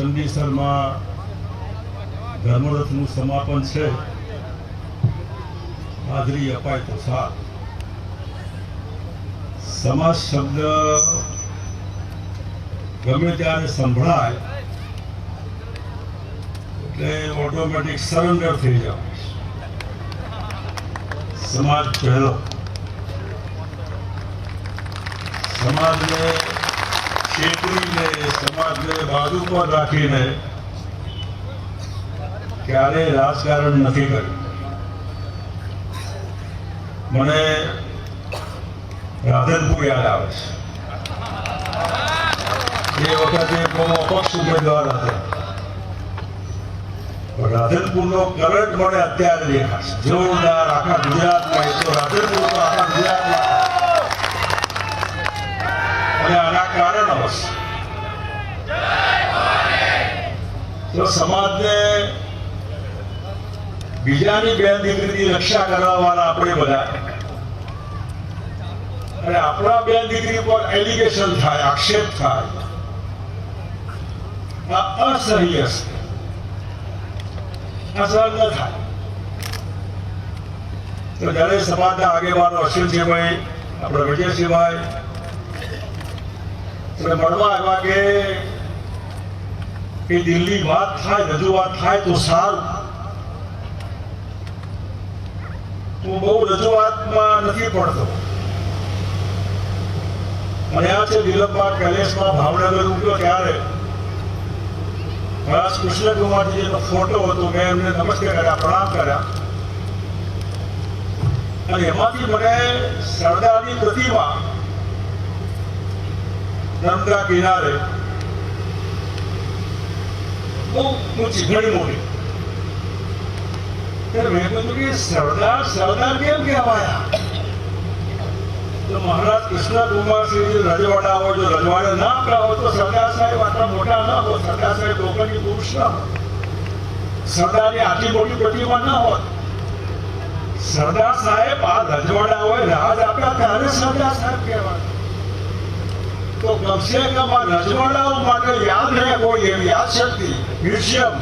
ચંડીસરમાં ધર્મરથનું સમાપન છે. હાજરી અપાય તો સાથ. સમાજ શબ્દ ગમે ત્યારે સંભળાય, એટલે ઓટોમેટિક સરેન્ડર થઈ જાવ સમાજ પહેલો. સમાજને છેતરીને સમાજને બાજુ પર રાખીને ક્યારેય રાજકારણ નથી કર્યું. મને રાધનપુર યાદ આવે છે. એ વખતે બહુ અપક્ષ ઉમેદવાર હતો. રાધનપુરનો કરંટ મને અત્યારે દેખાશે. જોરદાર આખા ગુજરાતમાં એ તો રાધનપુર તો આખા ગુજરાતમાં કારણ તો સમાજને બીજાની બે દીકરીની રક્ષા કરવા વાળા આપણે બધા અને આપણા બે દીકરી પર એલિગેશન થાય, આક્ષેપ થાય આ અસહ્ય છે. આ ન થાય. તો જ્યારે સમાજના આગેવાનો અશ્વિનસિંહભાઈ, આપણે વિજયસિંહભાઈ આપણે મળવા આવ્યા કે એ દિલ્હી વાત થાય, રજૂઆત થાય તો સારું. હું બહુ રજૂઆતમાં નથી પડતો. મને આ છે દિલકબાગ પેલેસમાં ભાવનગર ઉગ્યો ત્યારે. ખાસ કૃષ્ણકુમારજીનો ફોટો હતો, મેં એમને નમસ્કાર કર્યા, પ્રણામ કર્યા. અને એમાંથી મને સરદારની પ્રતિમા નર્મદા કિનારે. બહુ ઊંચી ઘણી મોટી મેં કહ્યું કે સરદાર સરદાર કેમ કહેવાયા? મહારાજ કૃષ્ણકુમારસિંહ રજવાડા હોય જો રજવાડા ના આપ્યા હોય તો સરદાર સાહેબ આટલા મોટા ના હોય સરદાર સાહેબ લોકોની પુરુષ ના હોય સરદારની આટલી મોટી પ્રતિમા ના હોય સરદાર સાહેબ આ રજવાડા હોય રાજ આપ્યા ત્યારે સરદાર સાહેબ કહેવાય. તો કમસે કમ રજવાડાઓ માટે યાદ રહે કોઈ એવી યાદ શક્તિ મ્યુઝિયમ,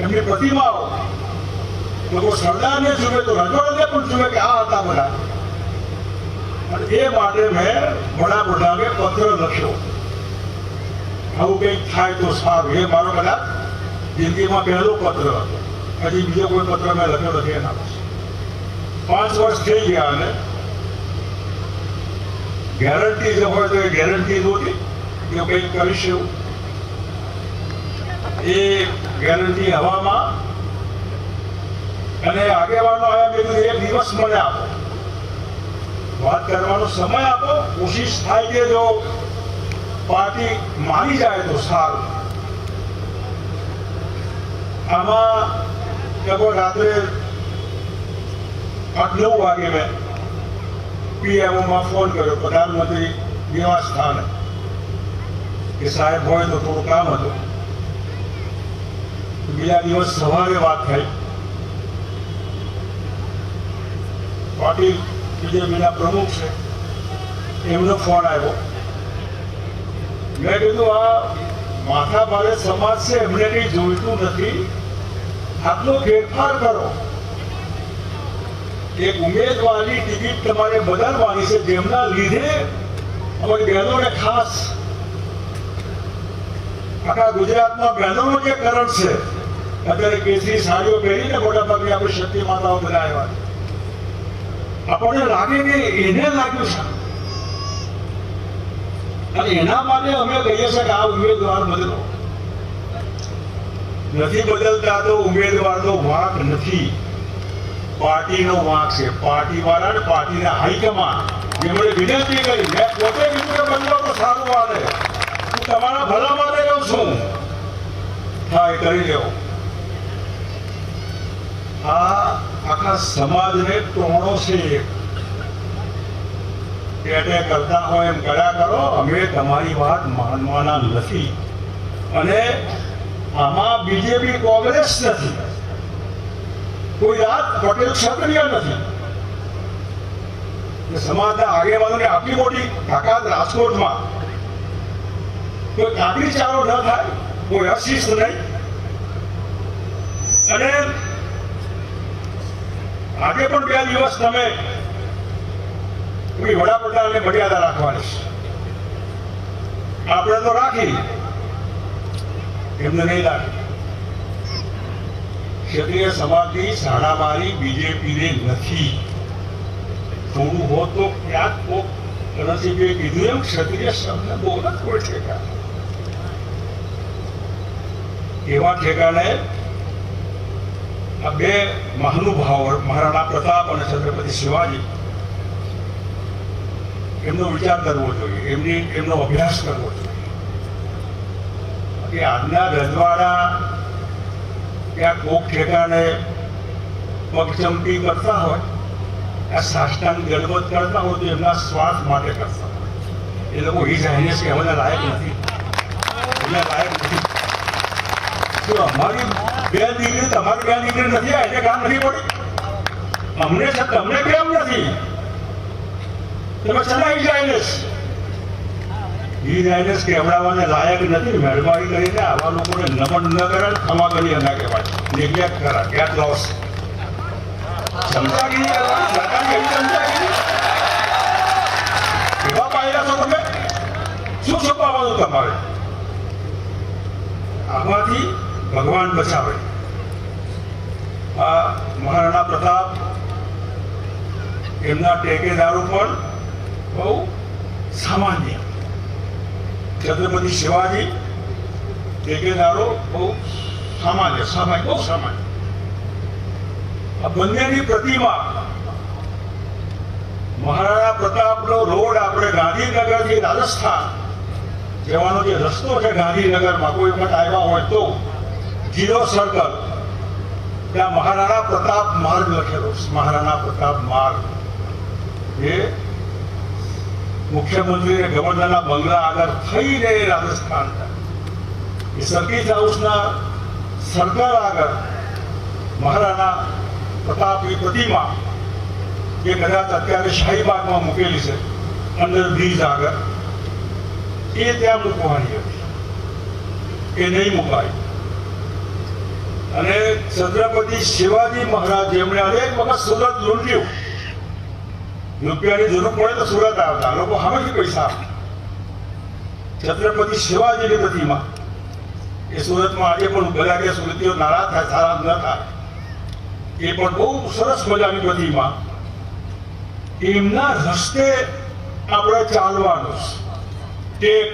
એમની પ્રતિમાઓ? લોકો સરદારને જુએ તો રજવાડાને પણ જુએ કે આ હતા બધા. એ માટે મેં વડાપ્રધાને પત્ર લખ્યો. આવું કંઈક થાય તો સારું. એ મારો બધા જિંદગીમાં પહેલો પત્ર હતો. હજી બીજો કોઈ પત્ર મેં લખ્યો નથી એના પાંચ વર્ષ થઈ ગયા અને ગેરંટી જે હોય તો એ ગેરંટી નહોતી કે કંઈક કરીશ એ ગેરંટી હવામાં અને આગેવાનો આવ્યા કીધું એક દિવસ મને આપો. વાત કરવાનો સમય આપો, કોશિશ થાય કે જો પાર્ટી માની જાય તો સારું. આમાં રાત્રે આઠ નવ વાગે મેં પીએમઓમાં ફોન કર્યો, પ્રધાનમંત્રી નિવાસસ્થાને કે સાહેબ હોય તો થોડું કામ હતું. બીજા દિવસ સવારે વાત થઈ. પાટીલ બીજેપીના પ્રમુખ છે. એમનો ફોન આવ્યો. મેં કીધું, આ માથા ભારે સમાજ છે, એમને કંઈ જોઈતું નથી. આટલો ફેરફાર કરો. એક ઉમેદવારની ટિકિટ તમારે બદલવાની છે, જેમના લીધે અમારી બહેનોને ખાસ આખા ગુજરાતમાં બહેનોનો જે કરણ છે, અત્યારે કેસરી સાડીઓ પહેરીને મોટાભાગે આપણે શક્તિ માતાઓ બધા આવ્યા આપણને લાગે કે એને લાગ્યું છે? અને એના માટે અમે કહીએ છીએ કે આ ઉમેદવાર બદલો. નથી બદલતા તો ઉમેદવારનો વાંક નથી. પાર્ટીનો વાંક છે. પાર્ટી વાળા ને પાર્ટીના હાઈકમાન્ડ. જેમણે વિનંતી કરી. મેં પોતે કીધું કે તો સારું વાલે. હું તમારા ભલા માટે કહું છું. એ કરી લેવો આ આખા સમાજને ટોણો છે. એને કરતા હોય એમ કર્યા કરો, અમે તમારી વાત માનવાના નથી. અને આમાં બીજેપી કોંગ્રેસ નથી. કોઈ રાત પટેલ ક્ષત્રિય નથી. સમાજના આગેવાનોને આટલી મોટી તાકાત રાજકોટમાં. કોઈ કાકરી ચારો ન થાય, કોઈ અશિસ્ત નહીં. અને આજે પણ બે દિવસ તમે કોઈ વડાપ્રધાનને મર્યાદા રાખવાની છે. આપણે તો રાખી. એમને નહીં રાખી. ક્ષત્રિય સમાજની સાડામારી બીજેપીને નથી. થોડું હોત તો ક્યાંક કોક નસીબે કીધું એમ, ક્ષત્રિય શબ્દ બહુ જ કોઈ ઠેકાણે એવા ઠેકાણે આ બે મહાનુભાવો, મહારાણા પ્રતાપ અને છત્રપતિ શિવાજી, એમનો વિચાર કરવો જોઈએ, એમની, એમનો અભ્યાસ કરવો જોઈએ. આજના રજવાડા ક્યાં કોક ઠેકાને પગચંપી કરતા હોય, આ સાષ્ટાંગ ગણવત કરતા હોય તો એમના સ્વાર્થ માટે કરતા હોય. એ લોકો હિઝ હાઇનેસ અમને લાયક નથી. અમને લાયક નથી. શું અમારી બે દીકરી, તમારી બે દીકરી નથી આ એને કામ નથી પડી અમને છે તમને કેમ નથી. તમે ચલાવી જાયનેસ જાયનેસ કેવડાવવાને લાયક નથી, મહેરબાની કરીને આવા લોકોને નમન ન કરે, ક્ષમા કરી ના કહેવાય. નિગ્લેક્ટ કરા ગેટ લોસ એવા પાયરા છો તમે? શું છુપાવવાનું તમારે? આમાંથી ભગવાન બચાવે. આ મહારાણા પ્રતાપ, એમના ટેકેદારો પણ બહુ સામાન્ય. છત્રપતિ શિવાજી ટેકેદારો બહુ સામાન્ય સામાન્ય બહુ. સામાન્ય. આ બંનેની પ્રતિમા મહારાણા પ્રતાપનો રોડ આપણે ગાંધીનગરથી રાજસ્થાન જવાનો જે રસ્તો છે ગાંધીનગરમાં કોઈ વખત આવ્યા હોય તો જીરો સર્કલ ત્યાં મહારાણા પ્રતાપ માર્ગ લખેલો મહારાણા પ્રતાપ માર્ગ. એ મુખ્યમંત્રી ગવર્નરના બંગલા આગળ થઈને રાજસ્થાન એ સર્કિટ હાઉસના સરકાર આગળ મહારાણા પ્રતાપની પ્રતિમા જે કદાચ અત્યારે શાહીબાગમાં મૂકેલી છે, અંદર બ્રિજ આગળ, એ ત્યાં મૂકવાની હતી. એ નહીં મુકાય. અને છત્રપતિ શિવાજી મહારાજ જેમણે અનેક વખત સુરત લૂંટ્યું રૂપિયાની જરૂર પડે તો સુરત આવતા. લોકો હમેથી પૈસા છત્રપતિ શિવાજીની પ્રતિમા. એ સુરતમાં આજે પણ બધા કે સુરતીઓ નારાજ થાય, સારા ન થાય. એ પણ બહુ સરસ મજાની પ્રતિમા. એમના રસ્તે આપણે ચાલવાનું એક,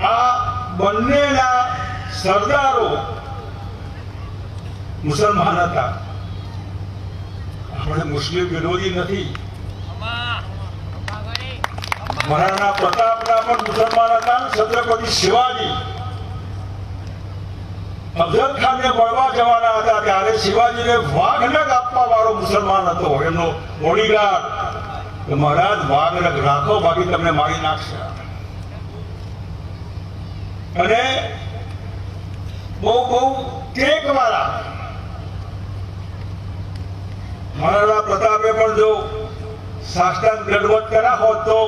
આ બંનેના સરદારો મુસલમાન હતા. આપણે મુસ્લિમ વિરોધી નથી. મહારાણા પ્રતાપના પણ મુસલમાન હતા છત્રપતિ શિવાજી. અફઝલ ખાનને મળવા જવાના હતા ત્યારે શિવાજીને વાઘનગ આપવા વાળો મુસલમાન હતો એમનો બોડીગાર્ડ. કે મહારાજ વાઘનગ રાખો બાકી તમને મારી નાખશે. અને બહુ બહુ ટેક વાળા મહારાણા પ્રતાપે પણ જો સાષ્ટાંગ દંડવત કર્યા હોત તો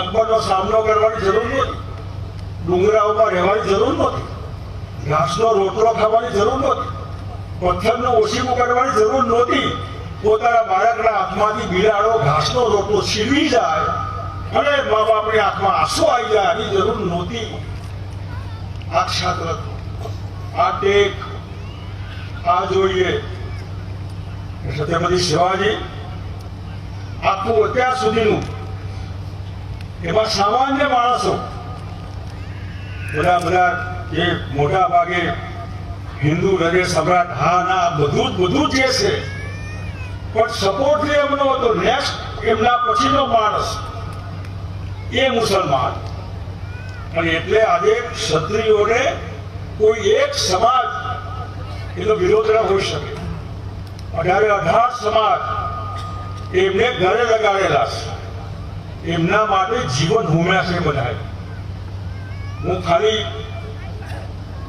અકબરનો સામનો કરવાની જરૂર નહોતી. ડુંગરા ઉપર રહેવાની જરૂર નહોતી. ઘાસનો રોટલો ખાવાની જરૂર નહોતી. પથ્થરનો ઓછી કરવાની જરૂર નહોતી. પોતાના બાળકના હાથમાંથી બિલાડો ઘાસનો રોટલો છીનવી જાય અને મા બાપની આંખમાં આંસુ આવી જાય આની જરૂર નહોતી. આ ક્ષાત્ર આ ટેક આ જોઈએ. છત્રપતિ શિવાજી આખું અત્યાર સુધીનું એમાં સામાન્ય માણસો બધા બધા જે મોટા ભાગે હિન્દુ હૃદય સમ્રાટ હા ના બધું બધું જે છે, પણ સપોર્ટ જે એમનો હતો નેક્સ્ટ એમના પછીનો માણસ એ મુસલમાન. અને એટલે આજે ક્ષત્રિયોને કોઈ એક સમાજ એનો વિરોધ ન હોઈ શકે. અઢારે અઢાર સમાજ એમને ઘરે લગાડેલા છે. એમના માટે જીવન હોમ્યા છે બધાએ હું ખાલી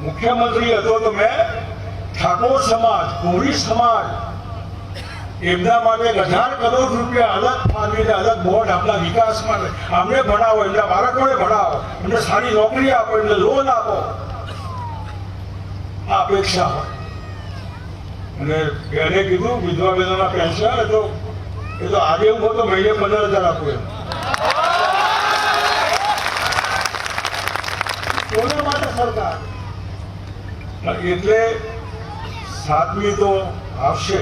મુખ્યમંત્રી હતો તો મેં ઠાકોર સમાજ કોળી સમાજ, એમના માટે અઢાર કરોડ રૂપિયા અલગ ફાળવીને અલગ બોર્ડ આપણા વિકાસ માટે અમને ભણાવો, એમના બાળકોને ભણાવો, એમને સારી નોકરી આપો, એમને લોન આપો. આ અપેક્ષા હોય. અને એને કીધું, વિધવા બહેનોના પેન્શન તો, એ તો આજે હું તો મહિને પંદર હજાર આપું એમ. માટે સરકાર? એટલે સાતમી તો આવશે.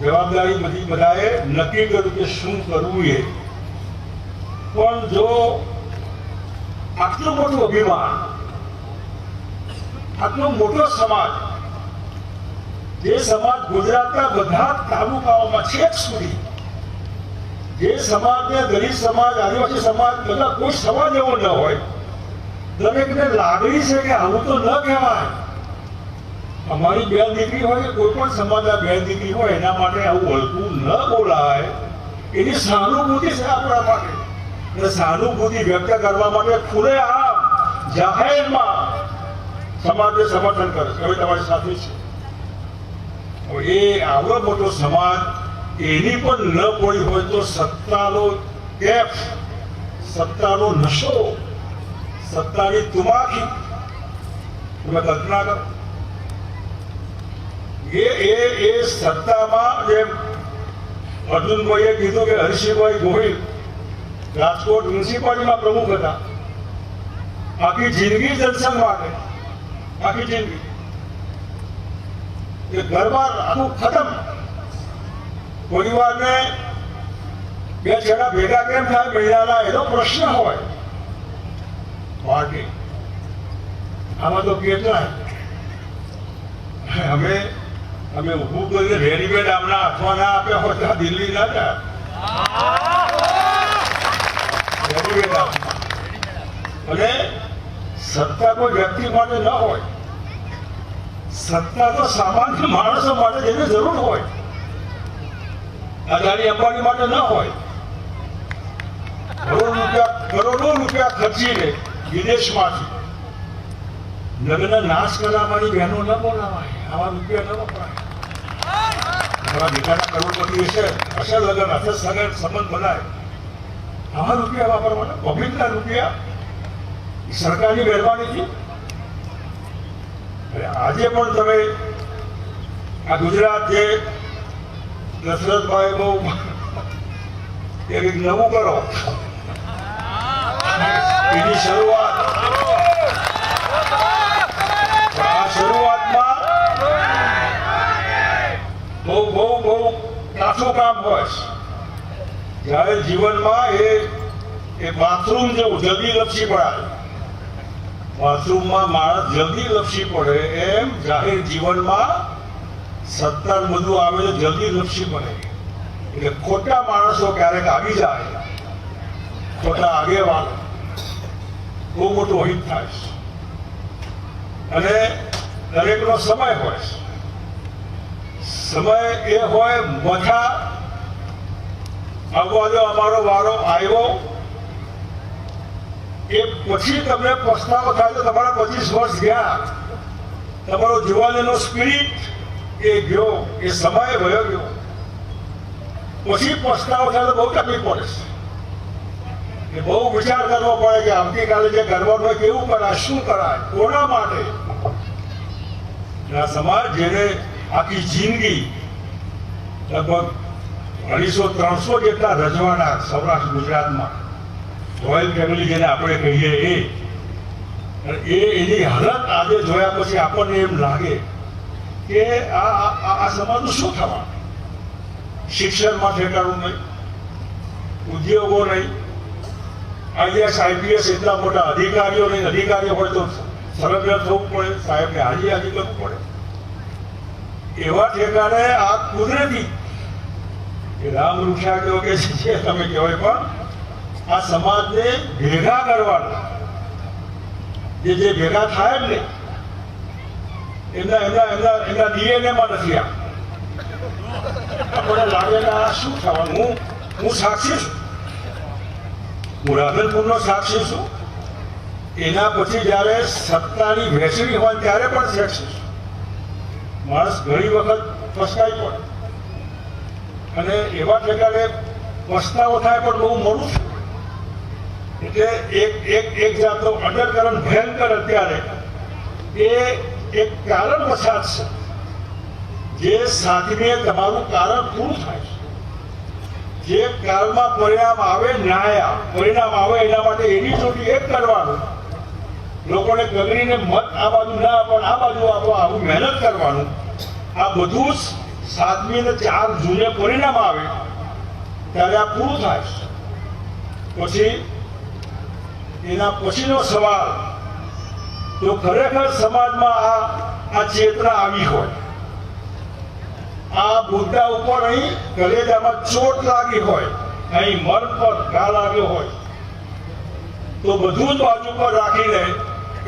જવાબદારી બધી બધાએ નક્કી કર્યું કે શું કરવું એ. પણ જો આટલું મોટું અભિમાન, આટલો મોટો સમાજ જે સમાજ ગુજરાતના બધા જ તાલુકાઓમાં છેક સુધી. જે સમાજને ગરીબ સમાજ, આદિવાસી સમાજ, બધા કોઈ સમાજ એવો ન હોય. દરેકને લાગણી છે કે આવું તો ન કહેવાય. અમારી બેન દીકરી હોય કે કોઈ પણ સમાજના બેન દીકરી હોય, એના માટે આવું વળતું ન બોલાય. એની સહાનુભૂતિ છે આપણા માટે. અને સહાનુભૂતિ વ્યક્ત કરવા માટે ખુલે આમ. જાહેરમાં સમાજને સમર્થન કરે છે. હવે તમારી સાથે છે. એ આવડો મોટો સમાજ, એની પણ ન પડી હોય તો સત્તાનો કેફ, સત્તાનો નશો, સત્તાની તુમાખી. તમે કલ્પના કરો. એ એ એ સત્તામાં જે અર્જુનભાઈએ કીધું કે હરિસિંહભાઈ ગોહિલ રાજકોટ મ્યુનિસિપાલિટીમાં પ્રમુખ હતા. આખી જિંદગી જનસંઘ માટે. આખી જિંદગી. એ ઘરમાં આખું ખતમ. પરિવારને બે છેડા ભેગા કેમ થાય? મહિલાના એનો પ્રશ્ન હોય. પાર્ટી આમાં તો કેટલા અમે અમે ઊભું કરીને રેડીમેડ આમના હાથમાં ના આપ્યા હોય ત્યાં દિલ્હી ના જાય. અને સત્તા કોઈ વ્યક્તિ માટે ન હોય. સત્તા તો સામાન્ય માણસો માટે જેને જરૂર હોય, અદાણી અંબાણી માટે ન હોય, કરોડ રૂપિયા કરોડો રૂપિયા ખર્ચીને વિદેશમાંથી લગ્ન નાશ કરાવવાની બહેનો ન બોલાવાય, આવા રૂપિયા ન વપરાય. તમારા દીકરાના કરોડપતિ હશે લગ્ન સગન સંબંધ બનાય. આવા રૂપિયા વાપરવાના પબ્લિકના રૂપિયા સરકારની મહેરબાનીથી આજે પણ તમે આ ગુજરાત જે દશરથભાઈ બહુ એ કંઈક નવું કરો. એની શરૂઆત. આ શરૂઆતમાં બહુ બહુ બહુ કાઠું કામ હોય જ્યારે જીવનમાં એ એ બાથરૂમ જેવું જલ્દી લપસી પડાય બાથરૂમમાં માણસ જલ્દી લપસી પડે એમ જાહેર જીવનમાં સત્તર બધું આવે તો જલ્દી લપસી પડે. એટલે ખોટા માણસો ક્યારેક આવી જાય, ખોટા આગેવાન બહુ મોટું હિત થાય છે. અને દરેકનો સમય હોય છે. સમય એ હોય મથા. આવવા દો અમારો વારો આવ્યો. એ પછી તમને પસ્તાવો થાય તો તમારા પચીસ વર્ષ ગયા. તમારો જુવાનીનો સ્પિરિટ એ ગયો, એ સમય વયો ગયો. પછી પસ્તાવો થાય બહુ તકલીફ પડે છે. એ બહુ વિચાર કરવો પડે કે આવતીકાલે જે કરવાનું કેવું કરાય, શું કરાય, કોના માટે? આ સમાજ જેને આખી જિંદગી લગભગ અઢીસો, ત્રણસો જેટલા રજવાડા સૌરાષ્ટ્ર ગુજરાતમાં રોયલ ફેમિલી જેને આપણે કહીએ એ. એ એની હાલત આજે જોયા પછી આપણને એમ લાગે કે આ, આ- સમાજનું શું થવાનું? શિક્ષણમાં ઠેકાણું નહીં, ઉદ્યોગો નહીં, આઈએસ, આઈપીએસ એટલા મોટા અધિકારીઓ નહીં, અધિકારીઓ હોય તો ફરજિયાત થવું પડે, સાહેબને હાજી હાજી કરવું પડે. એવા ઠેકાણે આ કુદરતી રામ વૃક્ષા કહો કે છે તમે કહેવાય પણ આ સમાજને ભેગા કરવાના. જે જે ભેગા થાય ને એમના એમના એમના એમના ડીએનએમાં નથી આ. આપણને લાગે કે આ શું થવાનું? હું હું સાક્ષી છું. હું રાધનપુરનો સાક્ષી છું. એના પછી જ્યારે સત્તાની વહેંચણી હોય ત્યારે પણ સાક્ષી છું. માણસ ઘણી વખત ફસકાઈ પણ. અને એવા ઠેકાને પસ્તાવો થાય પણ બહુ મોડું થાય એટલે એક એક એક જાતનો અંડરકરન્ટ ભયંકર અત્યારે. એ એક કારણ વસાત છે. જે સાધીને તમારું કારણ પૂરું થાય છે. જે કાળમાં પરિણામ આવે, ન્યાય પરિણામ આવે, એના માટે એની ચોટી એક કરવાનું. લોકોને ગગડીને મત આ બાજુ ના પણ આ બાજુ આપો, આવું મહેનત કરવાનું. આ બધું જ સાતમી ચાર જૂને પરિણામ આવે. ત્યારે આ પૂરું થાય પછી એના પછીનો સવાલ, તો ખરેખર સમાજમાં આ આ ચેતના આવી હોય. આ મુદ્દા ઉપર અહીં કલેજામાં ચોટ લાગી હોય, અહીં મન પર ઘા લાગ્યો હોય. તો બધું જ બાજુ પર રાખીને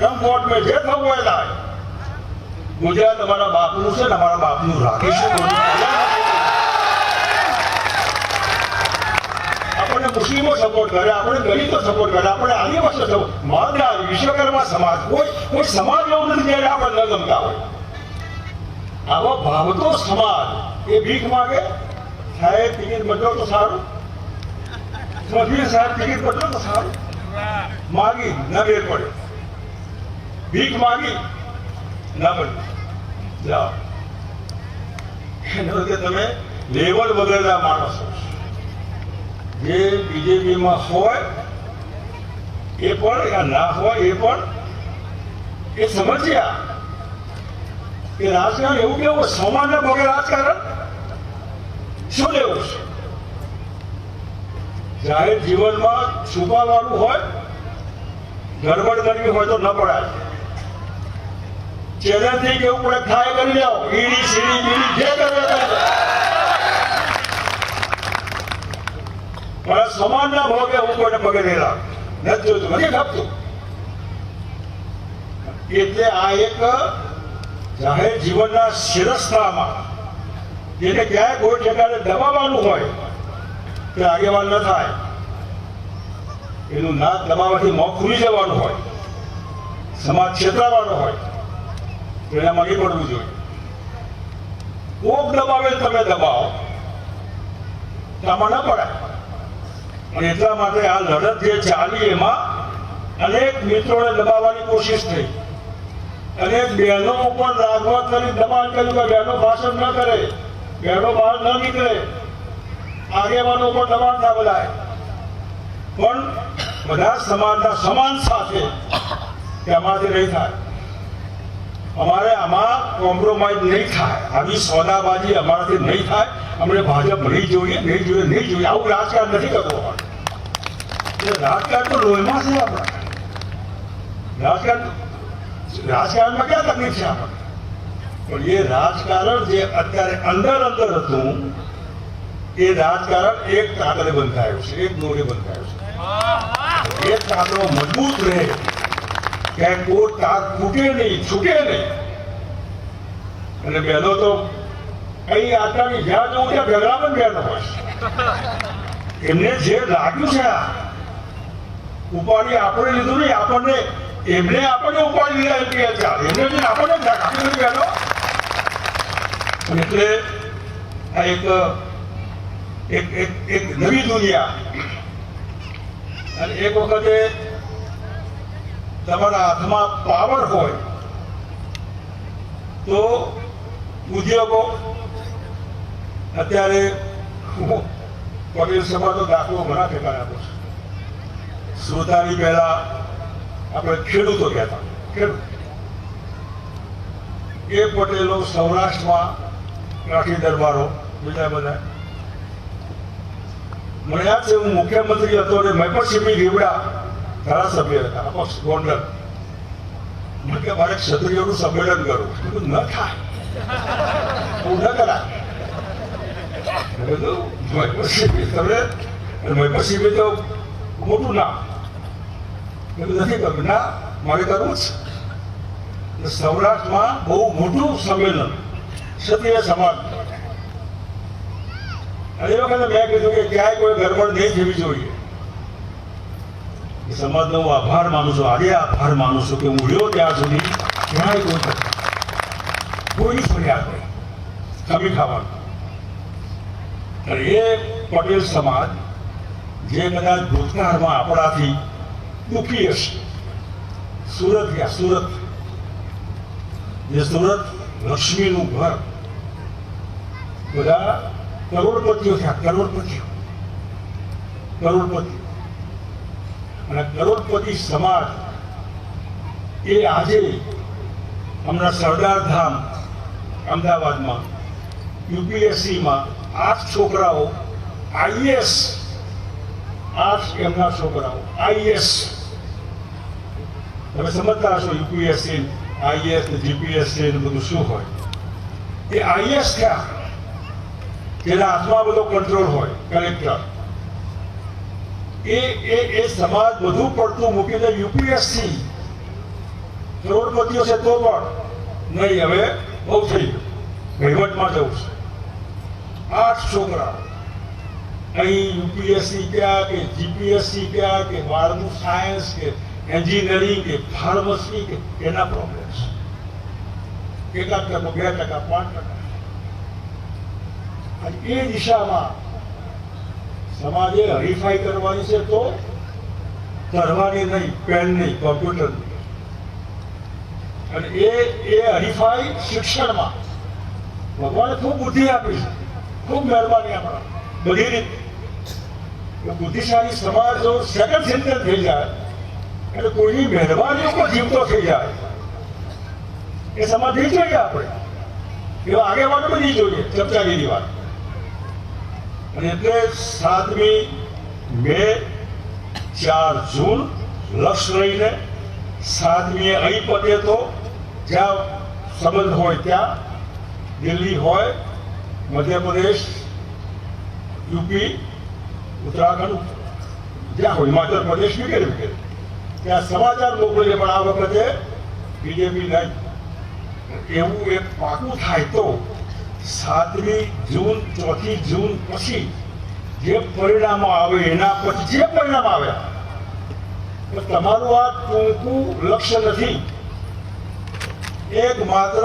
એમ કોર્ટ મેં જે થવું હોય થાય ગુજરાત અમારા બાપનું છે ને અમારા બાપનું રાખીશું આપણને મુસ્લિમો સપોર્ટ કરે આપણે દલિતો સપોર્ટ કરે આપણે આદિવાસીઓ સપોર્ટ મારા વિશ્વકર્મા સમાજ કોઈ કોઈ સમાજ એવું નથી જ્યારે આપણે ન ગમતા હોય. આવો ભાવતો સમાજ એ ભીખ માંગે? સાહેબ, ટિકિટ બદલો તો સારું. ફકીર સાહેબ, ટિકિટ બદલો તો સારું. માગી, ન બેર પડે. ભીખ માગી, ન બદલી જાઓ. એનો તમે લેવલ વગેરે માણસો છો. જે બીજેપીમાં હોય, એ પણ ના હોય, એ પણ, એ સમજ્યા કે રાજકારણ એવું કેવું સમાજના ભોગે રાજકારણ શું લેવું છે? જાહેર જીવનમાં છુપાવાનું હોય ગડબડ કરવી હોય તો ન પડાય. ચેલેન્જથી કેવું પડે થાય કરી લેવો ઈડી, સીડી જે કરે. પણ સમાજના ભોગે હું કોઈને પગે નહીં નથી જોતું, નથી ખપતું એટલે આ એક જાહેર જીવનના શિરસ્થામાં જેને ક્યાંય કોઈ ઠેકાને દબાવવાનું હોય, તે આગેવાન ન થાય. એનું ના દબાવવાથી મોં ખુલી જવાનું હોય, સમાજ છેતરાવાનો હોય, તો એનામાં નહીં પડવું જોઈએ. કોક દબાવે તમે દબાવો તમારે ન પડાય. અને એટલા માટે આ લડત જે ચાલી એમાં અનેક મિત્રોને દબાવવાની કોશિશ થઈ. અનેક બહેનો ઉપર રાગવત કરી દબાણ કર્યું કે બહેનો ભાષણ ન કરે, બહેનો બહાર ન નીકળે. આગેવાનો ઉપર દબાણ ના બોલાય. પણ બધા સમાજના સમાન સાથે અમારાથી નહીં થાય. અમારે આમાં કોમ્પ્રોમાઇઝ નહીં થાય. આવી સોદાબાજી અમારાથી નહીં થાય. અમને ભાજપ નહીં જોઈએ નહીં જોઈએ નહીં જોઈએ. આવું રાજકારણ નથી કરવું રાજકારણ તો લોહીમાં છે રાજકારણ રાજકારણમાં ક્યાં તકલીફ છે આપણને પણ એ રાજકારણ જે અત્યારે અંદર અંદર હતું એ રાજકારણ એક કાગળે બંધાયું છે એક દોરે બંધાયું છે એક કાગળો મજબૂત રહે ક્યાંય કોઈ તાક તૂટે નહીં છૂટે નહીં અને બહેનો તો અહીં આટલાની જ્યાં જવું ત્યાં ભેગા પણ બહેનો હોય એમને જે લાગ્યું છે આ ઉપાડી આપણે લીધું નહીં, આપણને એમને આપણને ઉપાડી લીધા કે એમને આપણને નથી બહેનો એટલે આ એક એક એક એક નવી દુનિયા. અને એક વખતે તમારા હાથમાં પાવર હોય, તો ઉદ્યોગો અત્યારે હું સભા તો દાખલો ઘણા ફેકાર આપું છું. શ્રોતાની પહેલા આપણે ખેડૂતો કહેતા. ખેડૂત. એ પટેલો સૌરાષ્ટ્રમાં કાઠી દરબારો બીજા બધા. મને યાદ છે હું મુખ્યમંત્રી હતો અને મેં પણ રીવડા ધારાસભ્ય હતા અપક્ષ ગોંડલ. મને કે મારે ક્ષત્રિયોનું સંમેલન કરવું બધું ન થાય. હું ન કરાય. મેં કીધું, મહેપત શિબી તમે મહેપત તો મોટું નામ. કીધું, નથી કરવું ના મારે કરવું છે. સૌરાષ્ટ્રમાં બહુ મોટું સંમેલન ક્ષત્રિય સમાજ. અને એ વખતે મેં કીધું કે ક્યાંય કોઈ ગરબડ નહીં થવી જોઈએ. સમાજનો હું આભાર માનું છું આજે આભાર માનું છું કે હું રહ્યો ત્યાં સુધી ક્યાંય કોઈ કોઈ ફરિયાદ નહીં. કમી ખાવાનું. અને એ પટેલ સમાજ જે કદાચ ભૂતકાળમાં આપણાથી દુઃખી હશે સુરત ગયા, સુરત. જે સુરત લક્ષ્મીનું ઘર. બધા કરોડપતિઓ થયા, કરોડપતિઓ. કરોડપતિ અને કરોડપતિ સમાજ એ આજે હમણાં સરદાર ધામ અમદાવાદમાં, યુપીએસસીમાં આઠ છોકરાઓ, આઈએસ, આઠ એમના છોકરાઓ, આઈએસ તમે સમજતા હશો યુપીએસસી આઈએસ ને જીપીએસસી ને બધું શું હોય એ આઈએસ થયા જેના હાથમાં બધો કંટ્રોલ હોય કલેક્ટર એ એ એ સમાજ વધુ પડતું મૂકીને યુપીએસસી કરોડપતિઓ છે તો પણ નહીં હવે બહુ થઈ ગયું વહીવટમાં જવું છે આઠ છોકરા અહીં યુપીએસસી ક્યાં કે જીપીએસસી ક્યાં કે બારનું સાયન્સ કે એન્જિનિયરિંગ કે ફાર્મસી કે એના પ્રોબ્લેમ છે. કેટલાક ટકા, બે ટકા, પાંચ ટકા. અને એ દિશામાં સમાજે હરીફાઈ કરવાની છે તો કરવાની નહીં, પેન નહીં કોમ્પ્યુટર અને એ એ હરીફાઈ શિક્ષણમાં ભગવાને ખૂબ બુદ્ધિ આપી છે. ખૂબ મહેરબાની આપણા. બધી રીતે. બુદ્ધિશાળી સમાજ જો સેકન્ડ સેન્ટર થઈ જાય એટલે કોઈની મહેરબાની ઉપર જીવતો થઈ જાય. એ નહીં જોઈએ આપણે? એવા આગેવાનો બની જોઈએ ચર્ચાગીરી વાત. અને એટલે સાતમી મે ચાર જૂન લક્ષ લઈને સાતમીએ અહીં પતે તો જ્યાં સંબંધ હોય ત્યાં, દિલ્હી હોય, મધ્યપ્રદેશ, યુપી, ઉત્તરાખંડ, જ્યાં હોય, હિમાચલ પ્રદેશ વગેરે વગેરે ત્યાં સમાચાર મોકલીએ પણ આ વખતે બીજેપી નહીં. એવું એક પાકું થાય તો સાતમી જૂન, ચોથી જૂન પછી જે પરિણામો આવે, એના પછી જે પરિણામ આવે તમારું આ ટૂંકું લક્ષ્ય નથી. એક માત્ર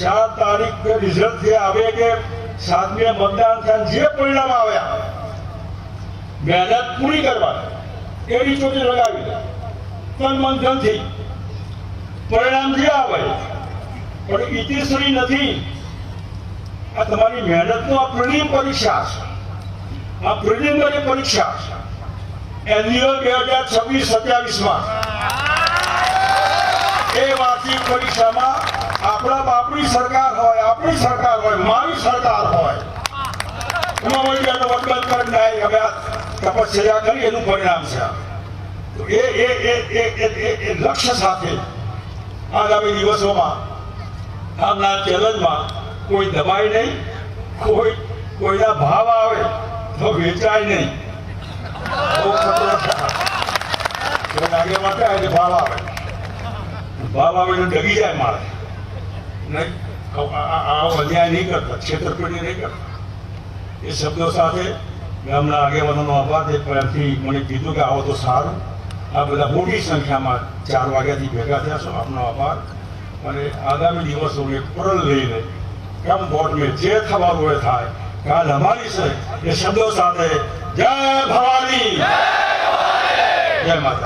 ચાર તારીખ રિઝલ્ટ જે આવે કે સાતમી મતદાન થાય જે પરિણામ આવ્યા, મહેનત પૂરી કરવાની. એની ચોટી લગાવી. તન મન ધનથી પરિણામ જે આવે, પણ ઇતિશ્રી નથી. આ તમારી મહેનતનો આ પ્રિલિમ પરીક્ષા છે. આ પ્રિલિમિનરી પરીક્ષા એન્યુઅલ બે હજાર છવ્વીસ સત્યાવીસમાં. એ વાર્ષિક પરીક્ષામાં આપણા બાપની સરકાર હોય, આપણી સરકાર હોય, મારી સરકાર હોય. એમાં અમારી એનો વટબંધ કરી નાય, હવે તપશ્ચર્યા કરી એનું પરિણામ છે. તો એ એ એ એ, એ- એ લક્ષ્ય સાથે આગામી દિવસોમાં આવનાર ચેલેન્જમાં કોઈ દબાય નહીં, કોઈ, કોઈના ભાવ આવે તો વેચાય નહીં. છે. કોઈ આગેવાન ભાવ આવે ભાવ આવે એટલે ડગી જાય મારે નહીં આ- અન્યાય નહીં કરતા, છેતરપિંડી નહીં કરતા. એ શબ્દો સાથે ગામના આગેવાનોનો આભાર એક પહેલાથી મને કીધું કે આવો તો સારું. આ બધા મોટી સંખ્યામાં ચાર વાગ્યાથી ભેગા થયા છો. આપનો આભાર. અને આગામી દિવસોને પરલ લઈને કેમ મેં જે થવાનું હોય થાય. કાલ અમારી છે એ શબ્દો સાથે જય ભવાની. જય માતા